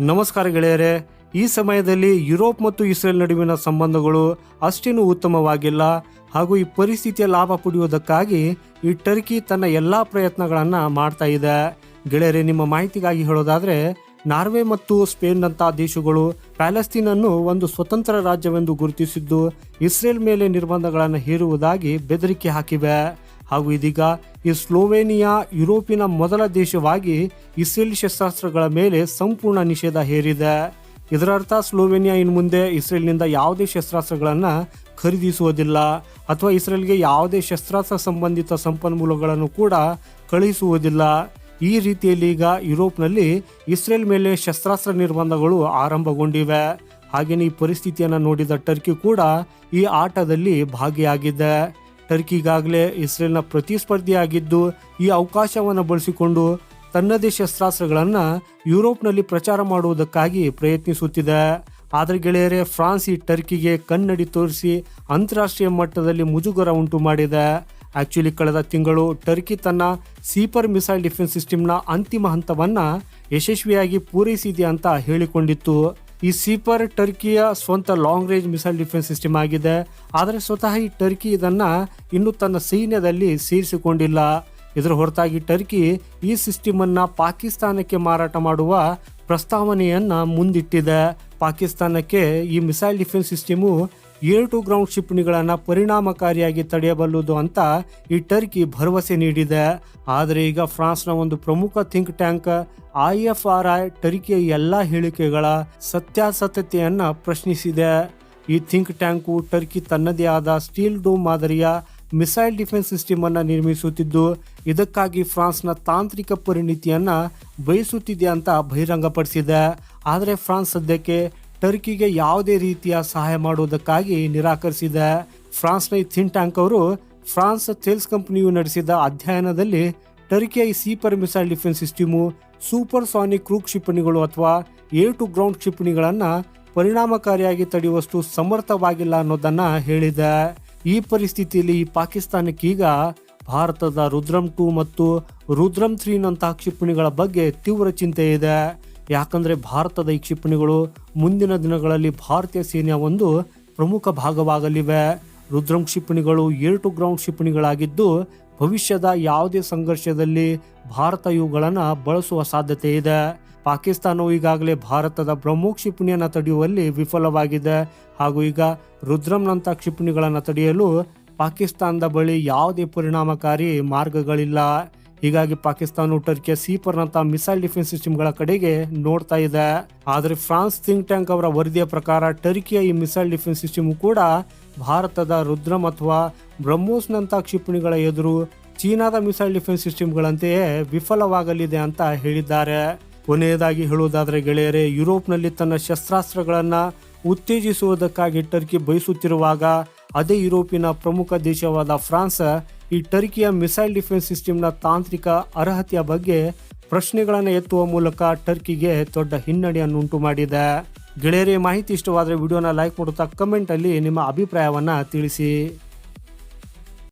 ನಮಸ್ಕಾರ ಗೆಳೆಯರೆ, ಈ ಸಮಯದಲ್ಲಿ ಯುರೋಪ್ ಮತ್ತು ಇಸ್ರೇಲ್ ನಡುವಿನ ಸಂಬಂಧಗಳು ಅಷ್ಟೇನು ಉತ್ತಮವಾಗಿಲ್ಲ ಹಾಗೂ ಈ ಪರಿಸ್ಥಿತಿಯ ಲಾಭ ಪಡೆಯುವುದಕ್ಕಾಗಿ ಈ ಟರ್ಕಿ ತನ್ನ ಎಲ್ಲಾ ಪ್ರಯತ್ನಗಳನ್ನು ಮಾಡ್ತಾ ಇದೆ. ಗೆಳೆಯರೆ, ನಿಮ್ಮ ಮಾಹಿತಿಗಾಗಿ ಹೇಳೋದಾದರೆ, ನಾರ್ವೆ ಮತ್ತು ಸ್ಪೇನ್ನಂತಹ ದೇಶಗಳು ಪ್ಯಾಲೆಸ್ತೀನ್ ಅನ್ನು ಒಂದು ಸ್ವತಂತ್ರ ರಾಜ್ಯವೆಂದು ಗುರುತಿಸಿದ್ದು ಇಸ್ರೇಲ್ ಮೇಲೆ ನಿರ್ಬಂಧಗಳನ್ನು ಹೇರುವುದಾಗಿ ಬೆದರಿಕೆ ಹಾಕಿವೆ. ಹಾಗೂ ಇದೀಗ ಈ ಸ್ಲೋವೇನಿಯಾ ಯುರೋಪಿನ ಮೊದಲ ದೇಶವಾಗಿ ಇಸ್ರೇಲ್ ಶಸ್ತ್ರಾಸ್ತ್ರಗಳ ಮೇಲೆ ಸಂಪೂರ್ಣ ನಿಷೇಧ ಹೇರಿದೆ. ಇದರರ್ಥ ಸ್ಲೋವೇನಿಯಾ ಇನ್ನು ಮುಂದೆ ಇಸ್ರೇಲ್ನಿಂದ ಯಾವುದೇ ಶಸ್ತ್ರಾಸ್ತ್ರಗಳನ್ನು ಖರೀದಿಸುವುದಿಲ್ಲ ಅಥವಾ ಇಸ್ರೇಲ್ಗೆ ಯಾವುದೇ ಶಸ್ತ್ರಾಸ್ತ್ರ ಸಂಬಂಧಿತ ಸಂಪನ್ಮೂಲಗಳನ್ನು ಕೂಡ ಕಳುಹಿಸುವುದಿಲ್ಲ. ಈ ರೀತಿಯಲ್ಲಿ ಈಗ ಯುರೋಪ್ನಲ್ಲಿ ಇಸ್ರೇಲ್ ಮೇಲೆ ಶಸ್ತ್ರಾಸ್ತ್ರ ನಿರ್ಬಂಧಗಳು ಆರಂಭಗೊಂಡಿವೆ. ಹಾಗೆಯೇ ಈ ಪರಿಸ್ಥಿತಿಯನ್ನು ನೋಡಿದ ಟರ್ಕಿ ಕೂಡ ಈ ಆಟದಲ್ಲಿ ಭಾಗಿಯಾಗಿದೆ. ಟರ್ಕಿ ಈಗಾಗಲೇ ಇಸ್ರೇಲ್ನ ಪ್ರತಿಸ್ಪರ್ಧಿಯಾಗಿದ್ದು, ಈ ಅವಕಾಶವನ್ನು ಬಳಸಿಕೊಂಡು ತನ್ನದೇ ಶಸ್ತ್ರಾಸ್ತ್ರಗಳನ್ನು ಯುರೋಪ್ನಲ್ಲಿ ಪ್ರಚಾರ ಮಾಡುವುದಕ್ಕಾಗಿ ಪ್ರಯತ್ನಿಸುತ್ತಿದೆ. ಆದರೆ ಗೆಳೆಯರೇ, ಫ್ರಾನ್ಸ್ ಈ ಟರ್ಕಿಗೆ ಕನ್ನಡಿ ತೋರಿಸಿ ಅಂತಾರಾಷ್ಟ್ರೀಯ ಮಟ್ಟದಲ್ಲಿ ಮುಜುಗರ ಉಂಟು ಮಾಡಿದೆ. ಆಕ್ಚುಲಿ ಕಳೆದ ತಿಂಗಳು ಟರ್ಕಿ ತನ್ನ ಸೀಪರ್ ಮಿಸೈಲ್ ಡಿಫೆನ್ಸ್ ಸಿಸ್ಟಮ್ನ ಅಂತಿಮ ಹಂತವನ್ನ ಯಶಸ್ವಿಯಾಗಿ ಪೂರೈಸಿದೆ ಅಂತ ಹೇಳಿಕೊಂಡಿತ್ತು. ಈ ಸೀಪರ್ ಟರ್ಕಿಯ ಸ್ವಂತ long range missile defence system ಆಗಿದೆ. ಆದರೆ ಸ್ವತಃ ಈ ಟರ್ಕಿ ಇದನ್ನ ಇನ್ನೂ ತನ್ನ ಸೈನ್ಯದಲ್ಲಿ ಸೇರಿಸಿಕೊಂಡಿಲ್ಲ. ಇದರ ಹೊರತಾಗಿ ಟರ್ಕಿ ಈ ಸಿಸ್ಟಮ್ ಅನ್ನ ಪಾಕಿಸ್ತಾನಕ್ಕೆ ಮಾರಾಟ ಮಾಡುವ ಪ್ರಸ್ತಾವನೆಯನ್ನ ಮುಂದಿಟ್ಟಿದೆ. ಪಾಕಿಸ್ತಾನಕ್ಕೆ ಈ missile defence system air to ground ಕ್ಷಿಪಣಿಗಳನ್ನು ಪರಿಣಾಮಕಾರಿಯಾಗಿ ತಡೆಯಬಲ್ಲುದು ಅಂತ ಈ ಟರ್ಕಿ ಭರವಸೆ ನೀಡಿದೆ. ಆದರೆ ಈಗ ಫ್ರಾನ್ಸ್ನ ಒಂದು ಪ್ರಮುಖ think tank I F R I ಟರ್ಕಿಯ ಎಲ್ಲ ಹೇಳಿಕೆಗಳ ಸತ್ಯಾಸತ್ಯತೆಯನ್ನು ಪ್ರಶ್ನಿಸಿದೆ. ಈ ಥಿಂಕ್ ಟ್ಯಾಂಕು ಟರ್ಕಿ ತನ್ನದೇ ಆದ ಸ್ಟೀಲ್ ಡೋಮ್ ಮಾದರಿಯ ಮಿಸೈಲ್ ಡಿಫೆನ್ಸ್ ಸಿಸ್ಟಮ್ ಅನ್ನು ನಿರ್ಮಿಸುತ್ತಿದ್ದು, ಇದಕ್ಕಾಗಿ ಫ್ರಾನ್ಸ್ನ ತಾಂತ್ರಿಕ ಪರಿಣಿತಿಯನ್ನ ಬಯಸುತ್ತಿದೆ ಅಂತ ಬಹಿರಂಗಪಡಿಸಿದೆ. ಆದರೆ ಫ್ರಾನ್ಸ್ ಸದ್ಯಕ್ಕೆ ಟರ್ಕಿಗೆ ಯಾವುದೇ ರೀತಿಯ ಸಹಾಯ ಮಾಡುವುದಕ್ಕಾಗಿ ನಿರಾಕರಿಸಿದೆ ಫ್ರಾನ್ಸ್ನ ಥಿಂಕ್ ಟ್ಯಾಂಕ್ ಅವರು ಫ್ರಾನ್ಸ್ ಥೇಲ್ಸ್ ಕಂಪನಿಯು ನಡೆಸಿದ ಅಧ್ಯಯನದಲ್ಲಿ ಟರ್ಕಿಯ ಈ Siper missile defence system supersonic cruise ಕ್ಷಿಪಣಿಗಳು ಅಥವಾ ಏರ್ ಟು ಗ್ರೌಂಡ್ ಕ್ಷಿಪಣಿಗಳನ್ನು ಪರಿಣಾಮಕಾರಿಯಾಗಿ ತಡೆಯುವಷ್ಟು ಸಮರ್ಥವಾಗಿಲ್ಲ ಅನ್ನೋದನ್ನ ಹೇಳಿದೆ. ಈ ಪರಿಸ್ಥಿತಿಯಲ್ಲಿ ಪಾಕಿಸ್ತಾನಕ್ಕೀಗ ಭಾರತದ ರುದ್ರಂ ಟು ಮತ್ತು ರುದ್ರಂ ತ್ರೀನಂತಹ ಕ್ಷಿಪಣಿಗಳ ಬಗ್ಗೆ ತೀವ್ರ ಚಿಂತೆ ಇದೆ. ಯಾಕಂದ್ರೆ ಭಾರತದ ಈ ಕ್ಷಿಪಣಿಗಳು ಮುಂದಿನ ದಿನಗಳಲ್ಲಿ ಭಾರತೀಯ ಸೇನೆಯ ಒಂದು ಪ್ರಮುಖ ಭಾಗವಾಗಲಿವೆ. ರುದ್ರಂ ಕ್ಷಿಪಣಿಗಳು ಏರ್ ಟು ಗ್ರೌಂಡ್ ಕ್ಷಿಪಣಿಗಳಾಗಿದ್ದು ಭವಿಷ್ಯದ ಯಾವುದೇ ಸಂಘರ್ಷದಲ್ಲಿ ಭಾರತ ಇವುಗಳನ್ನು ಬಳಸುವ ಸಾಧ್ಯತೆ ಇದೆ. ಪಾಕಿಸ್ತಾನವು ಈಗಾಗಲೇ ಭಾರತದ ಬ್ರಹ್ಮೋ ಕ್ಷಿಪಣಿಯನ್ನು ತಡೆಯುವಲ್ಲಿ ವಿಫಲವಾಗಿದೆ. ಹಾಗೂ ಈಗ ರುದ್ರಂನಂಥ ಕ್ಷಿಪಣಿಗಳನ್ನು ತಡೆಯಲು ಪಾಕಿಸ್ತಾನದ ಬಳಿ ಯಾವುದೇ ಪರಿಣಾಮಕಾರಿ ಮಾರ್ಗಗಳಿಲ್ಲ. ಹೀಗಾಗಿ ಪಾಕಿಸ್ತಾನ ಟರ್ಕಿಯ ಸೀಪರ್ನಂಥ ಮಿಸೈಲ್ ಡಿಫೆನ್ಸ್ ಸಿಸ್ಟಮ್ಗಳ ಕಡೆಗೆ ನೋಡ್ತಾ ಇದೆ. ಆದರೆ ಫ್ರಾನ್ಸ್ ಥಿಂಕ್ ಟ್ಯಾಂಕ್ ಅವರ ವರದಿಯ ಪ್ರಕಾರ ಟರ್ಕಿಯ ಈ ಮಿಸೈಲ್ ಡಿಫೆನ್ಸ್ ಸಿಸ್ಟಮ್ ಕೂಡ ಭಾರತದ ರುದ್ರಂ ಅಥವಾ ಬ್ರಹ್ಮೋಸ್ನಂಥ ಕ್ಷಿಪಣಿಗಳ ಎದುರು ಚೀನಾದ ಮಿಸೈಲ್ ಡಿಫೆನ್ಸ್ ಸಿಸ್ಟಮ್ಗಳಂತೆಯೇ ವಿಫಲವಾಗಲಿದೆ ಅಂತ ಹೇಳಿದ್ದಾರೆ. ಕೊನೆಯದಾಗಿ ಹೇಳುವುದಾದರೆ ಗೆಳೆಯರೇ, ಯುರೋಪ್ನಲ್ಲಿ ತನ್ನ ಶಸ್ತ್ರಾಸ್ತ್ರಗಳನ್ನು ಉತ್ತೇಜಿಸುವುದಕ್ಕಾಗಿ ಟರ್ಕಿ ಬಯಸುತ್ತಿರುವಾಗ ಅದೇ ಯುರೋಪಿನ ಪ್ರಮುಖ ದೇಶವಾದ ಫ್ರಾನ್ಸ್ ಈ ಟರ್ಕಿಯ ಮಿಸೈಲ್ ಡಿಫೆನ್ಸ್ ಸಿಸ್ಟಮ್ನ ತಾಂತ್ರಿಕ ಅರ್ಹತೆಯ ಬಗ್ಗೆ ಪ್ರಶ್ನೆಗಳನ್ನು ಎತ್ತುವ ಮೂಲಕ ಟರ್ಕಿಗೆ ದೊಡ್ಡ ಹಿನ್ನಡೆಯನ್ನು ಉಂಟು ಮಾಡಿದೆ. ಗೆಳೆಯರಿಗೆ ಮಾಹಿತಿ ಇಷ್ಟವಾದರೆ ವಿಡಿಯೋನ ಲೈಕ್ ಮಾಡುತ್ತಾ ಕಮೆಂಟ್ ಅಲ್ಲಿ ನಿಮ್ಮ ಅಭಿಪ್ರಾಯವನ್ನ ತಿಳಿಸಿ.